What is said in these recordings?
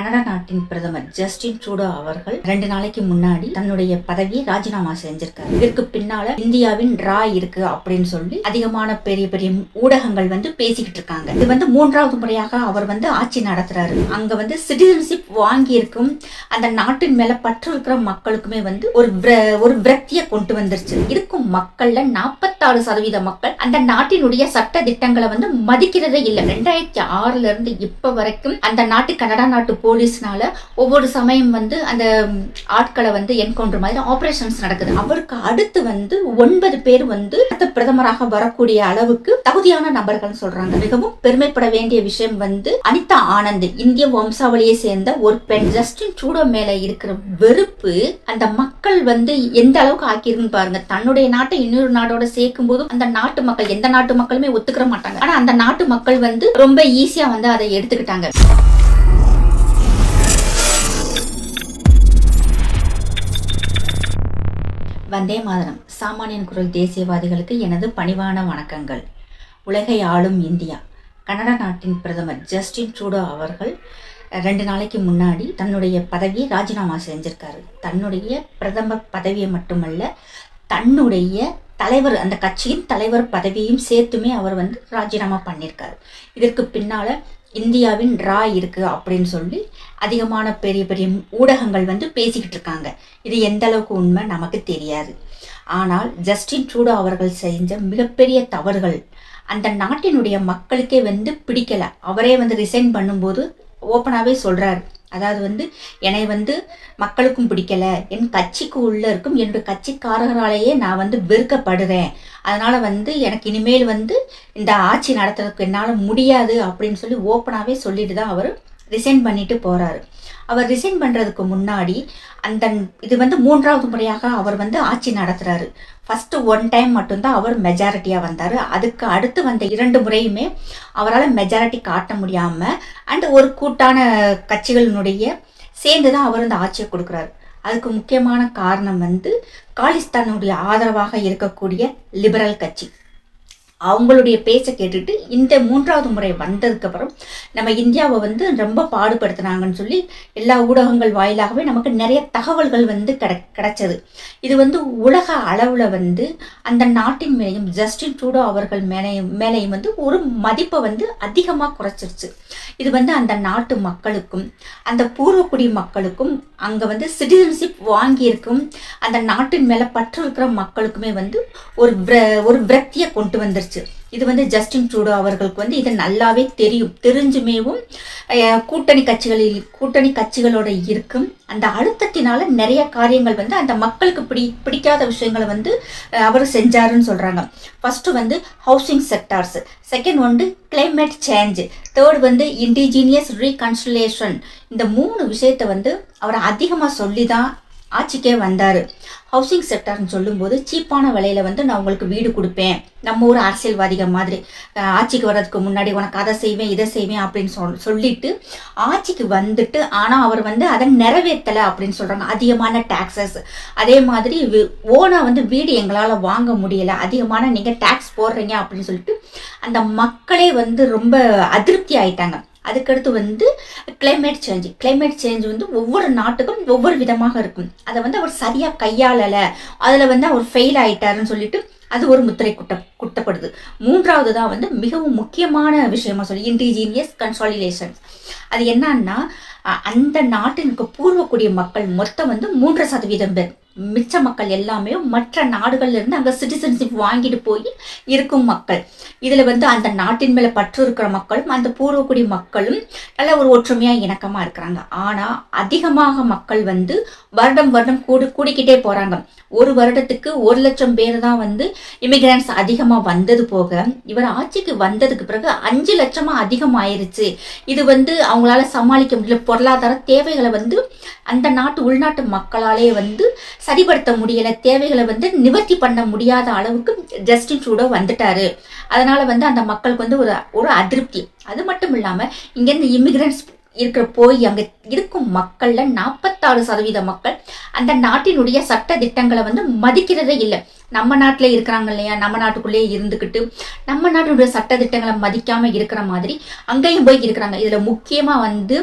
Canada நாட்டின் பிரதமர் Justin Trudeau அவர்கள் ரெண்டு நாளைக்கு முன்னாடி தன்னுடைய பதவியை ராஜினாமா செஞ்சிருக்காரு. இதற்கு பின்னால இந்தியாவின் ரா இருக்கு அப்படின்னு சொல்லி அதிகமான பெரிய பெரிய ஊடகங்கள் வந்து பேசிக்கிட்டு இருக்காங்க. இது வந்து மூன்றாவது முறையாக அவர் வந்து ஆட்சி நடத்துறாரு. அங்க வந்து சிட்டிசன்ஷிப் வாங்கி இருக்கும் அந்த நாட்டின் மேல பற்று இருக்கிற மக்களுக்குமே வந்து ஒரு ஒரு விரக்தியை கொண்டு வந்துருச்சு. இருக்கும் மக்கள்ல நாற்பத்தாறு சதவீத மக்கள் அந்த நாட்டினுடைய சட்ட திட்டங்களை வந்து மதிக்கிறதே இல்லை. ரெண்டாயிரத்தி ஆறுல இருந்து இப்ப வரைக்கும் அந்த நாட்டு கனடா நாட்டு போலீஸ்னால ஒவ்வொரு சமயம் வந்து அந்த ஆட்களை வந்து என்கவுண்டர் மாதிரி ஆபரேஷன்ஸ் நடக்குது. அவருக்கு அடுத்து வந்து ஒன்பது பேர் வந்து அடுத்த பிரதமராக வரக்கூடிய அளவுக்கு தகுதியான நபர்கள் சொல்றாங்க. மிகவும் பெருமைப்பட வேண்டிய விஷயம் வந்து அனிதா ஆனந்த். இந்திய வம்சாவளியை சேர்ந்த ஒரு பெண் ஜஸ்டின் ட்ரூடோ மேல இருக்கிற வெறுப்பு அந்த மக்கள் வந்து எந்த அளவுக்கு ஆக்கியிருக்குன்னு பாருங்க. தன்னுடைய நாட்டை இன்னொரு நாடோட சேர்க்கும் போது அந்த நாட்டு மக்கள் எந்த நாட்டு மக்களுமே ஒத்துக்கிற மாட்டாங்க. ஆனா அந்த நாட்டு மக்கள் வந்து ரொம்ப ஈஸியா வந்து அதை எடுத்துக்கிட்டாங்க. வந்தே மாதரம். சாமானியன் குரல் தேசியவாதிகளுக்கு எனது பணிவான வணக்கங்கள். உலகை ஆளும் இந்தியா. கனடா நாட்டின் பிரதமர் ஜஸ்டின் ட்ரூடோ அவர்கள் ரெண்டு நாளைக்கு முன்னாடி தன்னுடைய பதவியை ராஜினாமா செஞ்சிருக்காரு. தன்னுடைய பிரதமர் பதவியை மட்டுமல்ல தன்னுடைய தலைவர் அந்த கட்சியின் தலைவர் பதவியும் சேர்த்துமே அவர் வந்து ராஜினாமா பண்ணியிருக்காரு இதற்கு பின்னால இந்தியாவின் ரா இருக்குது அப்படின்னு சொல்லி அதிகமான பெரிய பெரிய ஊடகங்கள் வந்து பேசிக்கிட்டு இருக்காங்க. இது எந்த அளவுக்கு உண்மை நமக்கு தெரியாது. ஆனால் ஜஸ்டின் ட்ரூடோ அவர்கள் செஞ்ச மிகப்பெரிய தவறுகள் அந்த நாட்டினுடைய மக்களுக்கே வந்து பிடிக்கலை. அவரே வந்து ரிசைன் பண்ணும்போது ஓப்பனாகவே சொல்கிறார் அதாவது வந்து என்னை வந்து மக்களுக்கும் பிடிக்கல என் கட்சிக்கு உள்ள இருக்கும் என்னுடைய கட்சிக்காரர்களாலேயே நான் வந்து வெறுக்கப்படுறேன். அதனால வந்து எனக்கு இனிமேல் வந்து இந்த ஆட்சி நடத்துறதுக்கு என்னால் முடியாது அப்படின்னு சொல்லி ஓப்பனாகவே சொல்லிட்டு தான் அவர் ரிசைன் பண்ணிட்டு போறாரு. அவர் ரிசைன் பண்ணுறதுக்கு முன்னாடி அந்த இது வந்து மூன்றாவது முறையாக அவர் வந்து ஆட்சி நடத்துகிறாரு ஃபஸ்ட்டு ஒன் டைம் மட்டும்தான் அவர் மெஜாரிட்டியாக வந்தார். அதுக்கு அடுத்து வந்த இரண்டு முறையுமே அவரால் மெஜாரிட்டி காட்ட முடியாமல் அண்ட் ஒரு கூட்டான கட்சிகளினுடைய சேர்ந்து தான் அவர் இந்த ஆட்சியை கொடுக்குறாரு. அதுக்கு முக்கியமான காரணம் வந்து காலிஸ்தானுடைய ஆதரவாக இருக்கக்கூடிய லிபரல் கட்சி. அவங்களுடைய பேச்சை கேட்டுட்டு இந்த மூன்றாவது முறை வந்ததுக்கு அப்புறம் நம்ம இந்தியாவை வந்து ரொம்ப பாடுபடுத்துனாங்கன்னு சொல்லி எல்லா ஊடகங்கள் வாயிலாகவே நமக்கு நிறைய தகவல்கள் வந்து கிட கிடச்சது. இது வந்து உலக அளவில் வந்து அந்த நாட்டின் மேலேயும் ஜஸ்டின் ட்ரூடோ அவர்கள் மேலேயும் மேலேயும் வந்து ஒரு மதிப்பை வந்து அதிகமாக குறைச்சிருச்சு. இது வந்து அந்த நாட்டு மக்களுக்கும் அந்த பூர்வக்குடி மக்களுக்கும் அங்கே வந்து சிட்டிசன்ஷிப் வாங்கியிருக்கும் அந்த நாட்டின் மேலே பற்று இருக்கிற மக்களுக்குமே வந்து ஒரு விர- ஒரு விரக்தியை கொண்டு வந்துருச்சு. இது வந்து ஜஸ்டின் ட்ரூடோ அவர்களுக்கு வந்து இது நல்லாவே தெரியும். தெரிஞ்சுமேவும் கூட்டணி கட்சிகளில் கூட்டணி கட்சிகளோட இருக்கும். அந்த அழுத்தத்தினால நிறைய காரியங்கள் வந்து அந்த மக்களுக்கு பிடி பிடிக்காத விஷயங்களை வந்து அவர் செஞ்சாருன்னு சொல்கிறாங்க ஃபஸ்ட்டு வந்து ஹவுசிங் செக்டார்ஸ் செகண்ட் வந்து கிளைமேட் சேஞ்ச் தேர்ட் வந்து இண்டிஜீனியஸ் ரீகன்சுலேஷன் இந்த மூணு விஷயத்தை வந்து அவர் அதிகமாக சொல்லி தான் ஆட்சிக்கே வந்தார். ஹவுசிங் செக்டர்னு சொல்லும்போது சீப்பான விலையில வந்து நான் உங்களுக்கு வீடு கொடுப்பேன். நம்ம ஊர் அரசியல்வாதிகள் மாதிரி. ஆட்சிக்கு வர்றதுக்கு முன்னாடி உனக்கு அதை செய்வேன் இதை செய்வேன் அப்படின்னு சொல் சொல்லிட்டு ஆட்சிக்கு வந்துட்டு ஆனால் அவர் வந்து அதை நிறைவேற்றலை அப்படின்னு சொல்கிறாங்க அதிகமான டாக்ஸஸ் அதே மாதிரி ஓனாக வந்து வீடு எங்களால் வாங்க முடியலை. அதிகமான நீங்கள் டேக்ஸ் போடுறீங்க அப்படின்னு சொல்லிட்டு அந்த மக்களே வந்து ரொம்ப அதிருப்தி ஆயிட்டாங்க. அதுக்கடுத்து வந்து கிளைமேட் சேஞ்ச் கிளைமேட் சேஞ்ச் வந்து ஒவ்வொரு நாட்டுக்கும் ஒவ்வொரு விதமாக இருக்கும். அதை வந்து அவர் சரியாக கையாளலை. அதில் வந்து அவர் ஃபெயில் ஆயிட்டாருன்னு சொல்லிட்டு அது ஒரு முத்திரை குட்ட குட்டப்படுது மூன்றாவது தான் வந்து மிகவும் முக்கியமான விஷயமா சொல்லி இன்டிஜீனியஸ் கன்சாலிடேஷன் அது என்னன்னா அந்த நாட்டினுக்கு பூர்வக்கூடிய மக்கள் மொத்தம் வந்து மூன்று சதவீதம் பேர். மிச்ச மக்கள் எல்லாமே மற்ற நாடுகள்ல இருந்து அங்க சிட்டிசன்ஷிப் வாங்கிட்டு போய் இருக்கும் மக்கள். இதுல வந்து அந்த நாட்டின் மேல பற்று இருக்கிற மக்களும் அந்த பூர்வக்குடி மக்களும் நல்ல ஒரு ஒற்றுமையா இணக்கமா இருக்கிறாங்க. ஆனா அதிகமாக மக்கள் வந்து வருடம் வருடம் கூடு கூடிக்கிட்டே போறாங்க. ஒரு வருடத்துக்கு ஒரு லட்சம் பேர் தான் வந்து இமிகிரண்ட்ஸ் அதிகமா வந்தது போக இவர் ஆட்சிக்கு வந்ததுக்கு பிறகு அஞ்சு லட்சமா அதிகமாயிருச்சு. இது வந்து அவங்களால சமாளிக்க முடியல. பொருளாதார தேவைகளை வந்து அந்த நாட்டு உள்நாட்டு மக்களாலே வந்து சரிப்படுத்த முடியல தேவைகளை வந்து நிவர்த்தி பண்ண முடியாத அளவுக்கு ஜஸ்டின் ட்ரூடோ வந்துட்டாரு. அதனால வந்து அந்த மக்களுக்கு வந்து ஒரு ஒரு அதிருப்தி. அது மட்டும் இல்லாம இங்கேருந்து இமிகிரண்ட்ஸ் இருக்கிற போய் அங்க இருக்கும் மக்கள்ல நாற்பத்தாறு சதவீத மக்கள் அந்த நாட்டினுடைய சட்ட திட்டங்களை வந்து மதிக்கிறதே இல்லை. நம்ம நாட்டில் இருக்கிறாங்க இல்லையா? நம்ம நாட்டுக்குள்ளேயே இருந்துக்கிட்டு நம்ம நாட்டினுடைய சட்ட திட்டங்களை மதிக்காம இருக்கிற மாதிரி அங்கேயும் போய் இருக்கிறாங்க. இதுல முக்கியமா வந்து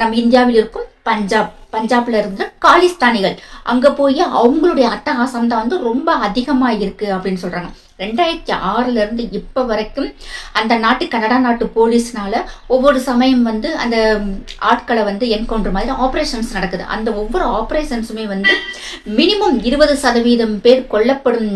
நம்ம இந்தியாவில் இருக்கும் பஞ்சாப். பஞ்சாப்ல இருந்து காலிஸ்தானிகள். அங்க போய் அவங்களுடைய அட்டகாசம் தான் வந்து ரொம்ப அதிகமா இருக்கு அப்படின்னு சொல்றாங்க. ரெண்டாயிரத்தி ஆறுல இருந்து இப்ப வரைக்கும் அந்த நாட்டு கனடா நாட்டு போலீஸ்னால ஒவ்வொரு சமயம் வந்து அந்த ஆட்களை வந்து என்கவுண்டர் மாதிரி ஆப்ரேஷன்ஸ் நடக்குது. அந்த ஒவ்வொரு ஆப்ரேஷன்ஸுமே வந்து மினிமம் இருபது சதவீதம் பேர் கொல்லப்படும்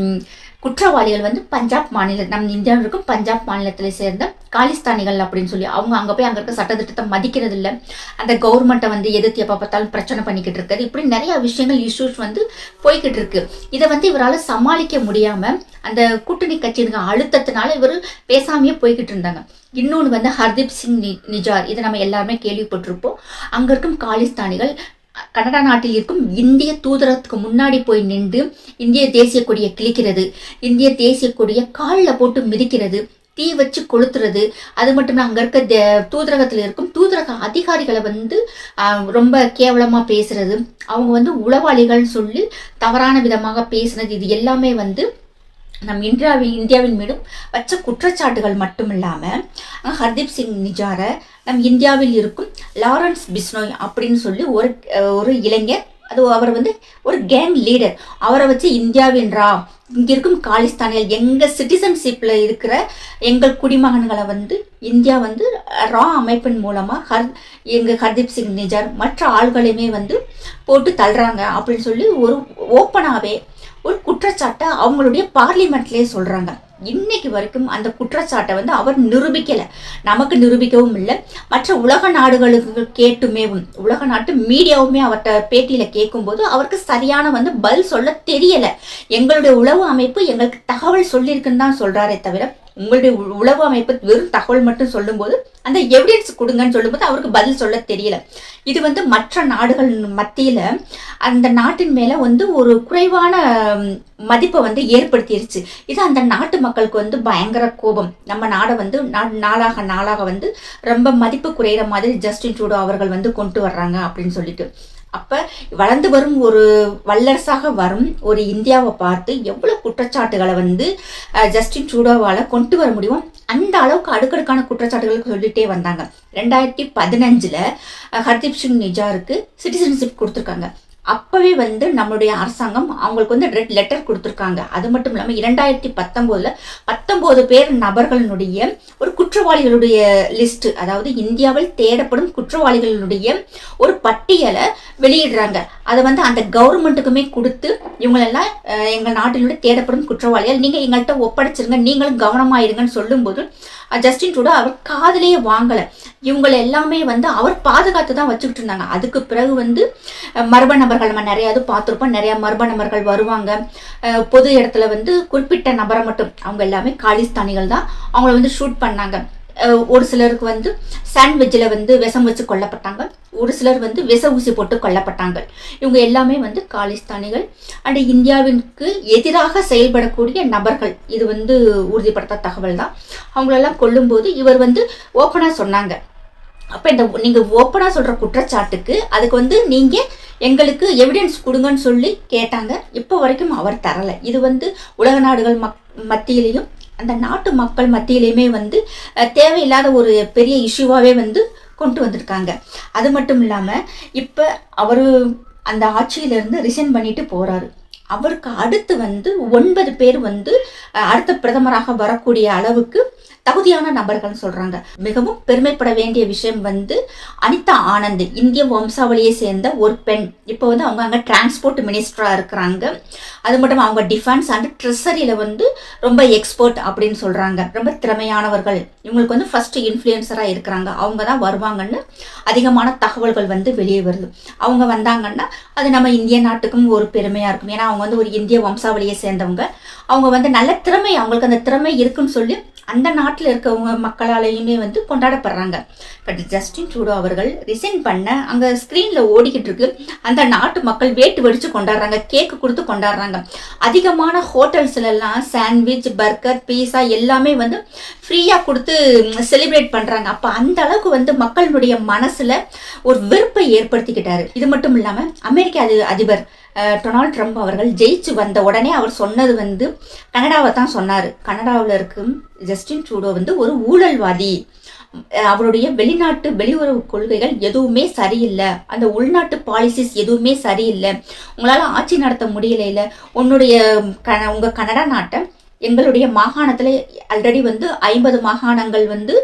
குற்றவாளிகள் வந்து பஞ்சாப் மாநில நம் இந்தியாவில் இருக்கும் பஞ்சாப் மாநிலத்தில் சேர்ந்த காலிஸ்தானிகள் அப்படின்னு சொல்லி அவங்க அங்கே போய் அங்கே இருக்க சட்டத்திட்டத்தை மதிக்கிறது இல்லை அந்த கவர்மெண்ட்டை வந்து எதிர்த்து எப்போ பார்த்தாலும் பிரச்சனை பண்ணிக்கிட்டு இருக்காரு இப்படி நிறைய விஷயங்கள் இஷ்யூஸ் வந்து போய்கிட்டு இருக்கு. இதை வந்து இவரால் சமாளிக்க முடியாமல் அந்த கூட்டணி கட்சியினுங்க அழுத்தத்தினால இவர் பேசாமையே போய்கிட்டு இருந்தாங்க. இன்னொன்று வந்து ஹர்தீப் சிங் நி- நிஜார் இதை நம்ம எல்லாருமே கேள்விப்பட்டிருப்போம். அங்கே இருக்கும் காலிஸ்தானிகள் கனடா நாட்டில் இருக்கும் இந்திய தூதரத்துக்கு முன்னாடி போய் நின்று இந்திய தேசிய கொடியை கிழிக்கிறது. இந்திய தேசிய கொடியை காலில் போட்டு மிதிக்கிறது. தீ வச்சு கொளுத்துறது. அது மட்டும் அங்கே இருக்க தூதரகத்தில் இருக்கும் தூதரக அதிகாரிகளை வந்து ரொம்ப கேவலமாக பேசுறது. அவங்க வந்து உளவாளிகள்னு சொல்லி தவறான விதமாக பேசுனது. இது எல்லாமே வந்து நம் இந்தியாவில் இந்தியாவின் மீதும் வச்ச குற்றச்சாட்டுகள் மட்டும் ஹர்தீப் சிங் நிஜாரை நம் இந்தியாவில் இருக்கும் லாரன்ஸ் பிஸ்னோய் அப்படின்னு சொல்லி ஒரு ஒரு இளைஞர் அது அவர் வந்து ஒரு கேங் லீடர் அவரை வச்சு இந்தியாவின் ரா இங்க இருக்கும் காலிஸ்தானிகள் எங்க சிட்டிசன்ஷிப்ல இருக்கிற எங்கள் குடிமகன்களை வந்து இந்தியா வந்து ரா அமைப்பின் மூலமா ஹர் எங்க ஹர்தீப் சிங் நிஜார் மற்ற ஆள்களையுமே வந்து போட்டு தள்ளுறாங்க அப்படின்னு சொல்லி ஒரு ஓப்பனாவே ஒரு குற்றச்சாட்டை அவங்களுடைய பார்லிமெண்ட்லேயே சொல்கிறாங்க இன்னைக்கு வரைக்கும் அந்த குற்றச்சாட்டை வந்து அவர் நிரூபிக்கலை. நமக்கு நிரூபிக்கவும் இல்லை. மற்ற உலக நாடுகளுக்கு கேட்டுமேவும் உலக நாட்டு மீடியாவுமே அவர்கிட்ட பேட்டியில் கேட்கும்போது அவருக்கு சரியான வந்து பதில் சொல்ல தெரியலை. எங்களுடைய உளவு அமைப்பு எங்களுக்கு தகவல் சொல்லியிருக்குன்னு தான் சொல்கிறாரே தவிர உங்களுடைய உ- உளவு அமைப்பு வெறும் தகவல் மட்டும் சொல்லும்போது அந்த எவிடன்ஸ் கொடுங்கன்னு சொல்லும்போது அவருக்கு பதில் சொல்ல தெரியல. இது வந்து மற்ற நாடுகள் மத்தியில் அந்த நாட்டின் மேலே வந்து ஒரு குறைவான மதிப்பை வந்து ஏற்படுத்திருச்சு. இது அந்த நாட்டு மக்களுக்கு வந்து பயங்கர கோபம். நம்ம நாடை வந்து நா- நாளாக நாளாக வந்து ரொம்ப மதிப்பு குறையிற மாதிரி ஜஸ்டின் ட்ரூடோ அவர்கள் வந்து கொண்டு வர்றாங்க அப்படின்னு சொல்லிட்டு. அப்போ வளர்ந்து வரும் ஒரு வல்லரசாக வரும் ஒரு இந்தியாவை பார்த்து எவ்வளோ குற்றச்சாட்டுகளை வந்து ஜஸ்டின் ட்ரூடோவால் கொண்டு வர முடியும் அந்த அளவுக்கு அடுக்கடுக்கான குற்றச்சாட்டுகளுக்கு சொல்லிகிட்டே வந்தாங்க. ரெண்டாயிரத்தி பதினஞ்சில் ஹர்தீப் சிங் நிஜாருக்கு சிட்டிசன்ஷிப் கொடுத்துருக்காங்க. அப்பவே வந்து நம்மளுடைய அரசாங்கம் அவங்களுக்கு வந்து ரெட் லெட்டர் கொடுத்துருக்காங்க. அது மட்டும் இல்லாமல் இரண்டாயிரத்தி பத்தொம்போதில் பத்தொம்போது பேர் நபர்களுடைய ஒரு குற்றவாளிகளுடைய லிஸ்ட் அதாவது இந்தியாவில் தேடப்படும் குற்றவாளிகளுடைய ஒரு பட்டியலை வெளியிடுறாங்க. அதை வந்து அந்த கவர்மெண்ட்டுக்குமே கொடுத்து இவங்களெல்லாம் எங்கள் நாட்டினுடைய தேடப்படும் குற்றவாளிகள் நீங்கள் எங்கள்கிட்ட ஒப்படைச்சிருங்க நீங்களும் கவனமாயிருங்கன்னு சொல்லும்போது ஜஸ்டின் ட்ரூடோ அவர் காதலையே வாங்கலை. இவங்களை எல்லாமே வந்து அவர் பாதுகாத்து தான் வச்சுக்கிட்டு இருந்தாங்க. அதுக்கு பிறகு வந்து மர்ம நபர்கள் நம்ம நிறையாவது பார்த்துருப்போம். நிறையா மர்ம நபர்கள் வருவாங்க. பொது இடத்துல வந்து குறிப்பிட்ட நபரை மட்டும். அவங்க எல்லாமே காலிஸ்தானிகள் தான். அவங்கள வந்து ஷூட் பண்ணாங்க. ஒரு சிலருக்கு வந்து சாண்ட்விட்சில் வந்து விஷம் வச்சு கொல்லப்பட்டாங்க. ஒரு சிலர் வந்து விஷ ஊசி போட்டு கொல்லப்பட்டாங்க. இவங்க எல்லாமே வந்து காலிஸ்தானிகள். அண்ட் இந்தியாவிற்கு எதிராக செயல்படக்கூடிய நபர்கள். இது வந்து உறுதிப்படுத்த தகவல் தான். அவங்களெல்லாம் கொல்லும்போது இவர் வந்து ஓப்பனாக சொன்னாங்க. அப்போ இந்த நீங்கள் ஓப்பனாக சொல்கிற குற்றச்சாட்டுக்கு அதுக்கு வந்து நீங்கள் எங்களுக்கு எவிடன்ஸ் கொடுங்கன்னு சொல்லி கேட்டாங்க. இப்போ வரைக்கும் அவர் தரலை. இது வந்து உலக நாடுகள் மக் மத்தியிலையும் அந்த நாட்டு மக்கள் மத்தியிலையுமே வந்து தேவையில்லாத ஒரு பெரிய இஷ்யூவாகவே வந்து கொண்டு வந்திருக்காங்க. அது மட்டும் இல்லாமல் இப்போ அவர் அந்த ஆட்சியிலேருந்து ரிசைன் பண்ணிட்டு போகிறாரு அவருக்கு அடுத்து வந்து ஒன்பது பேர் வந்து அடுத்த பிரதமராக வரக்கூடிய அளவுக்கு தகுதியான நபர்கள் சொல்றாங்க. மிகவும் பெருமைப்பட வேண்டிய விஷயம் வந்து அனிதா ஆனந்த் இந்திய வம்சாவளியை சேர்ந்த ஒரு பெண். இப்போ வந்து அவங்க அங்கே டிரான்ஸ்போர்ட் மினிஸ்டரா இருக்கிறாங்க. அது மட்டும் அவங்க டிஃபென்ஸ் அண்ட் ட்ரெஸரியில வந்து ரொம்ப எக்ஸ்பர்ட் அப்படின்னு சொல்றாங்க. ரொம்ப திறமையானவர்கள். இவங்களுக்கு வந்து ஃபர்ஸ்ட் இன்ஃப்ளூயன்சரா இருக்கிறாங்க. அவங்க தான் வருவாங்கன்னு அதிகமான தகவல்கள் வந்து வெளியே வருது. அவங்க வந்தாங்கன்னா அது நம்ம இந்திய நாட்டுக்கும் ஒரு பெருமையா இருக்கும். ஏன்னா அவங்க வந்து ஒரு இந்திய வம்சாவளியை சேர்ந்தவங்க. அவங்க வந்து நல்ல திறமை அவங்களுக்கு அந்த திறமை இருக்குன்னு சொல்லி அந்த நாட்டு நாட்டில் இருக்கவங்க மக்களாலையுமே வந்து கொண்டாடப்படுறாங்க. பட் ஜஸ்டின் ட்ரூடோ அவர்கள் ரிசைன் பண்ண அங்கே ஸ்க்ரீனில் ஓடிக்கிட்டு இருக்கு. அந்த நாட்டு மக்கள் வேட்டு வெடித்து கொண்டாடுறாங்க கேக்கு கொடுத்து கொண்டாடுறாங்க. அதிகமான ஹோட்டல்ஸ்லாம் சாண்ட்விச் பர்கர் பீஸா எல்லாமே வந்து ஃப்ரீயாக கொடுத்து செலிப்ரேட் பண்ணுறாங்க அப்போ அந்த அளவுக்கு வந்து மக்களுடைய மனசில் ஒரு வெறுப்பை ஏற்படுத்திக்கிட்டாரு. இது மட்டும் இல்லாமல் அமெரிக்க அதி அதிபர் டொனால்ட் ட்ரம்ப் அவர்கள் ஜெயிச்சு வந்த உடனே அவர் சொன்னது வந்து கனடாவை தான் சொன்னார். கனடாவில் இருக்கும் ஜஸ்டின் ட்ரூடோ வந்து ஒரு ஊழல்வாதி. அவருடைய வெளிநாட்டு வெளியுறவு கொள்கைகள் எதுவுமே சரியில்லை. அந்த உள்நாட்டு பாலிசிஸ் எதுவுமே சரியில்லை. உங்களால் ஆட்சி நடத்த முடியலைல உன்னுடைய கன உங்கள் கனடா நாட்டை எங்களுடைய மாகாணத்தில் ஆல்ரெடி வந்து ஐம்பது மாகாணங்கள் வந்து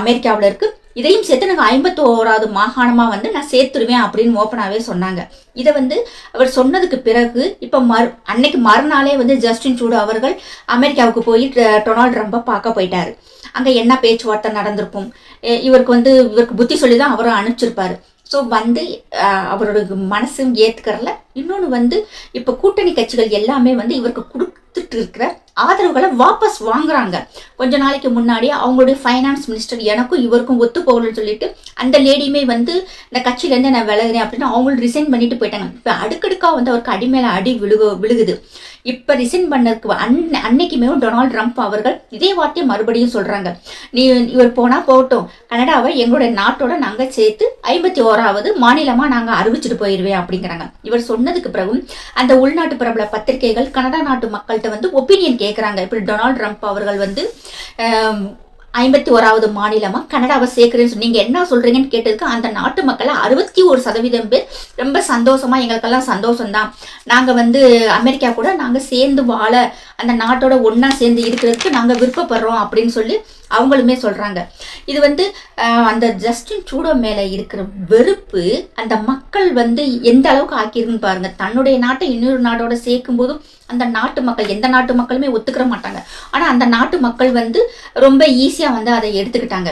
அமெரிக்காவில் இருக்குது இதையும் சேர்த்து நாங்கள் ஐம்பத்தோராவது மாகாணமாக வந்து நான் சேர்த்துருவேன் அப்படின்னு ஓப்பனாகவே சொன்னாங்க. இதை வந்து அவர் சொன்னதுக்கு பிறகு இப்போ மறு அன்னைக்கு மறுநாளே வந்து ஜஸ்டின் ட்ரூடோ அவர்கள் அமெரிக்காவுக்கு போய் ட- டொனால்ட் ட்ரம்பை பார்க்க போயிட்டார். அங்கே என்ன பேச்சுவார்த்தை நடந்திருக்கும்? இவருக்கு வந்து இவருக்கு புத்தி சொல்லி தான் அவரும் அனுப்பிச்சிருப்பாரு. ஸோ வந்து அவரோட மனசும் ஏற்றுக்கறல இன்னொன்று வந்து இப்போ கூட்டணி கட்சிகள் எல்லாமே வந்து இவருக்கு கொடுத்துட்டு இருக்கிற ஆதரவுகளை வாபஸ் வாங்குறாங்க. கொஞ்ச நாளைக்கு முன்னாடி அவங்களுடைய ஃபைனான்ஸ் மினிஸ்டர் எனக்கும் இவருக்கும் ஒத்து போகணும்னு சொல்லிட்டு அந்த லேடியுமே வந்து இந்த கட்சியிலேருந்து நான் விலகுறேன் அப்படின்னு அவங்களும் ரிசைன் பண்ணிட்டு போயிட்டாங்க. இப்போ அடுக்கடுக்காக வந்து அவருக்கு அடி மேலே அடி விழுகு விழுகுது. இப்போ ரிசைன் பண்ணதுக்கு அன் அன்னைக்குமே டொனால்ட் ட்ரம்ப் அவர்கள் இதே வார்த்தையை மறுபடியும் சொல்கிறாங்க நீ இவர் போனால் போகட்டும். கனடாவை எங்களுடைய நாட்டோட நாங்கள் சேர்த்து ஐம்பத்தி ஓராவது மாநிலமாக நாங்கள் அறிவிச்சிட்டு போயிடுவேன் அப்படிங்கிறாங்க. இவர் சொன்னதுக்கு பிறகும் அந்த உள்நாட்டு பிரபல பத்திரிகைகள் கனடா நாட்டு மக்கள்கிட்ட வந்து ஒப்பீனியன் கேட்குறாங்க இப்படி டொனால்ட் ட்ரம்ப் அவர்கள் வந்து ஐம்பத்தி ஓராவது மாநிலமா? கனடாவை சேர்க்குறேன்னு சொல்லி நீங்கள் என்ன சொல்கிறீங்கன்னு கேட்டதுக்கு அந்த நாட்டு மக்களை அறுபத்தி ஒரு சதவீதம் பேர் ரொம்ப சந்தோஷமா எங்களுக்கெல்லாம் சந்தோஷம்தான். நாங்கள் வந்து அமெரிக்கா கூட நாங்கள் சேர்ந்து வாழ அந்த நாட்டோட ஒன்றா சேர்ந்து இருக்கிறதுக்கு நாங்கள் விருப்பப்படுறோம் அப்படின்னு சொல்லி அவங்களுமே சொல்கிறாங்க இது வந்து அந்த ஜஸ்டின் சூடோ மேலே இருக்கிற வெறுப்பு அந்த மக்கள் வந்து எந்த அளவுக்கு ஆக்கியிருக்குன்னு பாருங்க. தன்னுடைய நாட்டை இன்னொரு நாட்டோட சேர்க்கும் போதும் அந்த நாட்டு மக்கள் எந்த நாட்டு மக்களுமே ஒத்துக்கிற மாட்டாங்க. ஆனால் அந்த நாட்டு மக்கள் வந்து ரொம்ப ஈஸியாக வந்து அதை எடுத்துக்கிட்டாங்க.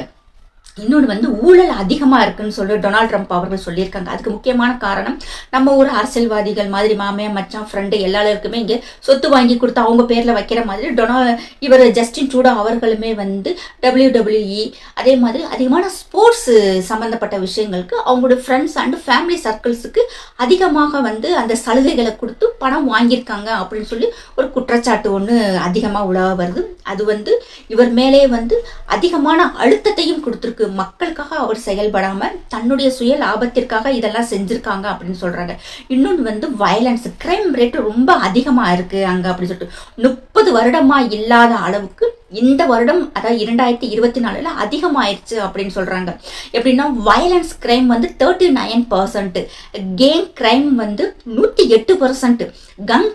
இன்னொன்று வந்து ஊழல் அதிகமாக இருக்குன்னு சொல்லி டொனால்ட் ட்ரம்ப் அவர்கள் சொல்லியிருக்காங்க. அதுக்கு முக்கியமான காரணம் நம்ம ஊர் அரசியல்வாதிகள் மாதிரி மாமியா மச்சான் ஃப்ரெண்டு எல்லாருக்குமே இங்கே சொத்து வாங்கி கொடுத்து அவங்க பேரில் வைக்கிற மாதிரி டொனால் இவர் ஜஸ்டின் ட்ரூடோ அவர்களுமே வந்து டபிள்யூடபிள்யூஇ அதே மாதிரி அதிகமான ஸ்போர்ட்ஸ் சம்மந்தப்பட்ட விஷயங்களுக்கு அவங்களோட ஃப்ரெண்ட்ஸ் அண்ட் ஃபேமிலி சர்க்கிள்ஸுக்கு அதிகமாக வந்து அந்த சலுகைகளை கொடுத்து பணம் வாங்கியிருக்காங்க அப்படின்னு சொல்லி ஒரு குற்றச்சாட்டு ஒன்று அதிகமாக உலக வருது. அது வந்து இவர் மேலே வந்து அதிகமான அழுத்தத்தையும் கொடுத்துருக்கு. மக்களுக்காக அவர் செயல்படாம தன்னுடைய சுய லாபத்திற்காக இதெல்லாம் செஞ்சிருக்காங்க அப்படின்னு சொல்றாங்க. இன்னொன்று வந்து வயலன்ஸ் கிரைம் ரேட் ரொம்ப அதிகமா இருக்கு அங்க அப்படின்னு சொல்லிட்டு. முப்பது வருடமா இல்லாத அளவுக்கு இந்த வருடம் அதாவது இரண்டாயிரத்தி இருபத்தி நாலுல அதிகமாயிருச்சு அப்படின்னு சொல்றாங்க. எப்படின்னா வயலன்ஸ் கிரைம் வந்து thirty nine percent game crime வந்து நூற்றி எட்டு பர்சன்ட் கன்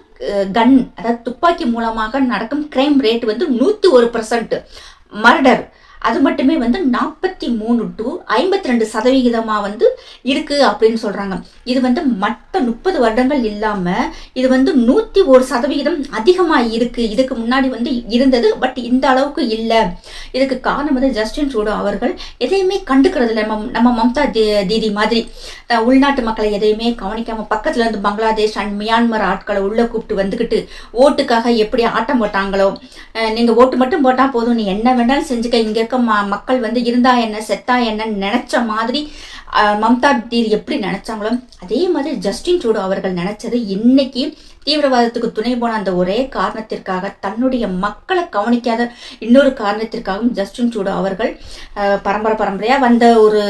கன் அதாவது துப்பாக்கி மூலமாக நடக்கும் கிரைம் ரேட் வந்து நூற்றி ஒரு பர்சன்ட் மர்டர் அது மட்டுமே வந்து நாற்பத்தி மூணு டு ஐம்பத்தி ரெண்டு சதவிகிதமாக வந்து இருக்குது அப்படின்னு சொல்கிறாங்க இது வந்து மற்ற முப்பது வருடங்கள் இல்லாமல் இது வந்து நூற்றி ஒரு சதவிகிதம் அதிகமாக இருக்குது இதுக்கு முன்னாடி வந்து இருந்தது பட் இந்த அளவுக்கு இல்லை. இதுக்கு காரணம் வந்து ஜஸ்டின் ட்ரூடோ அவர்கள் எதையுமே கண்டுக்கிறது இல்லை. நம்ம நம்ம மம்தா தீதி மாதிரி. உள்நாட்டு மக்களை எதையுமே கவனிக்காமல் பக்கத்தில் இருந்து பங்களாதேஷ் அண்ட் மியான்மர் ஆட்களை உள்ளே கூப்பிட்டு வந்துக்கிட்டு ஓட்டுக்காக எப்படி ஆட்டம் போட்டாங்களோ நீங்கள் ஓட்டு மட்டும் போட்டால் போதும். நீ என்ன வேணாலும் செஞ்சுக்க. இங்கே இருக்க மக்கள் வந்து இருந்தா என்ன செத்தா என்னன்னு நினச்ச மாதிரி மம்தா தீர் எப்படி நினச்சாங்களோ அதே மாதிரி ஜஸ்டின் ட்ரூடோ அவர்கள் நினச்சது இன்னைக்கு தீவிரவாதத்துக்கு துணை போன அந்த ஒரே காரணத்திற்காக தன்னுடைய மக்களை கவனிக்காத இன்னொரு காரணத்திற்காகவும் ஜஸ்டின் ட்ரூடோ அவர்கள் பரம்பரை பரம்பரையாக வந்த ஒரு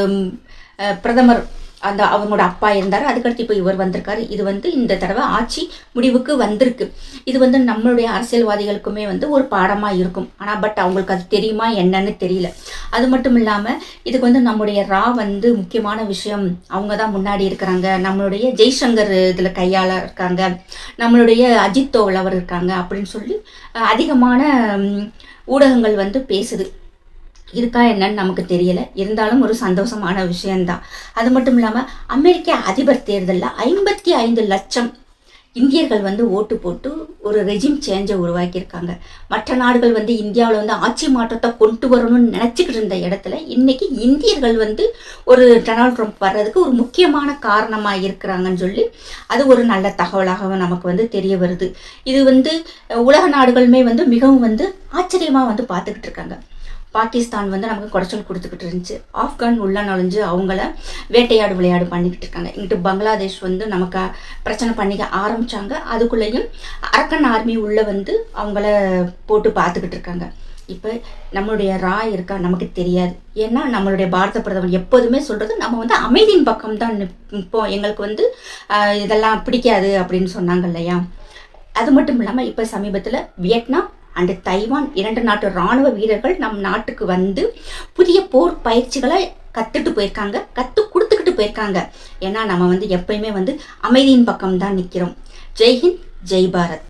பிரதமர் அந்த அவங்களோட அப்பா இருந்தார். அதுக்கடுத்து இப்போ இவர் வந்திருக்காரு. இது வந்து இந்த தடவை ஆட்சி முடிவுக்கு வந்திருக்கு. இது வந்து நம்மளுடைய அரசியல்வாதிகளுக்குமே வந்து ஒரு பாடமாக இருக்கும். ஆனால் பட் அவங்களுக்கு அது தெரியுமா என்னன்னு தெரியல. அது மட்டும் இல்லாமல் இதுக்கு வந்து நம்முடைய ரா வந்து முக்கியமான விஷயம். அவங்க தான் முன்னாடி இருக்கிறாங்க. நம்மளுடைய ஜெய்சங்கர் இதில் கையால் இருக்காங்க. நம்மளுடைய அஜித் தோவல் அவர் இருக்காங்க அப்படின்னு சொல்லி அதிகமான ஊடகங்கள் வந்து பேசுது. இருக்கா என்னன்னு நமக்கு தெரியல. இருந்தாலும் ஒரு சந்தோஷமான விஷயம்தான். அது மட்டும் இல்லாமல் அமெரிக்க அதிபர் தேர்தலில் ஐம்பத்தி ஐந்து லட்சம் இந்தியர்கள் வந்து ஓட்டு போட்டு ஒரு ரெஜிம் சேஞ்சை உருவாக்கியிருக்காங்க. மற்ற நாடுகள் வந்து இந்தியாவில் வந்து ஆட்சி மாற்றத்தை கொண்டு வரணும்னு நினச்சிக்கிட்டு இருந்த இடத்துல இன்னைக்கு இந்தியர்கள் வந்து ஒரு டொனால்ட் ட்ரம்ப் வர்றதுக்கு ஒரு முக்கியமான காரணமாக இருக்கிறாங்கன்னு சொல்லி அது ஒரு நல்ல தகவலாக நமக்கு வந்து தெரிய வருது. இது வந்து உலக நாடுகளுமே வந்து மிகவும் வந்து ஆச்சரியமாக வந்து பார்த்துக்கிட்டு இருக்காங்க. பாகிஸ்தான் வந்து நமக்கு குடைச்சல் கொடுத்துக்கிட்டு இருந்துச்சு. ஆப்கான் உள்ள நுழைஞ்சு அவங்கள வேட்டையாடு விளையாடு பண்ணிக்கிட்டு இருக்காங்க. இங்கிட்டு பங்களாதேஷ் வந்து நமக்கு பிரச்சனை பண்ணிக்க ஆரம்பித்தாங்க அதுக்குள்ளேயும் அரக்கன் ஆர்மி உள்ளே வந்து அவங்கள போட்டு பார்த்துக்கிட்டு இருக்காங்க. இப்போ நம்மளுடைய ரா இருக்கா? நமக்கு தெரியாது. ஏன்னா நம்மளுடைய பாரத பிரதமர் எப்போதுமே சொல்கிறது நம்ம வந்து அமைதியின் பக்கம் தான் நிற்போம் எங்களுக்கு வந்து இதெல்லாம் பிடிக்காது அப்படின்னு சொன்னாங்க இல்லையா? அது மட்டும் இல்லாமல் இப்போ சமீபத்தில் வியட்நாம் அண்டு தைவான் இரண்டு நாட்டு ராணுவ வீரர்கள் நம் நாட்டுக்கு வந்து புதிய போர் பயிற்சிகளை கற்றுட்டு போயிருக்காங்க கற்று கொடுத்துக்கிட்டு போயிருக்காங்க. ஏன்னா நம்ம வந்து எப்பயுமே வந்து அமைதியின் பக்கம் தான் நிற்கிறோம் ஜெய்ஹிந்த் ஜெய் பாரத்.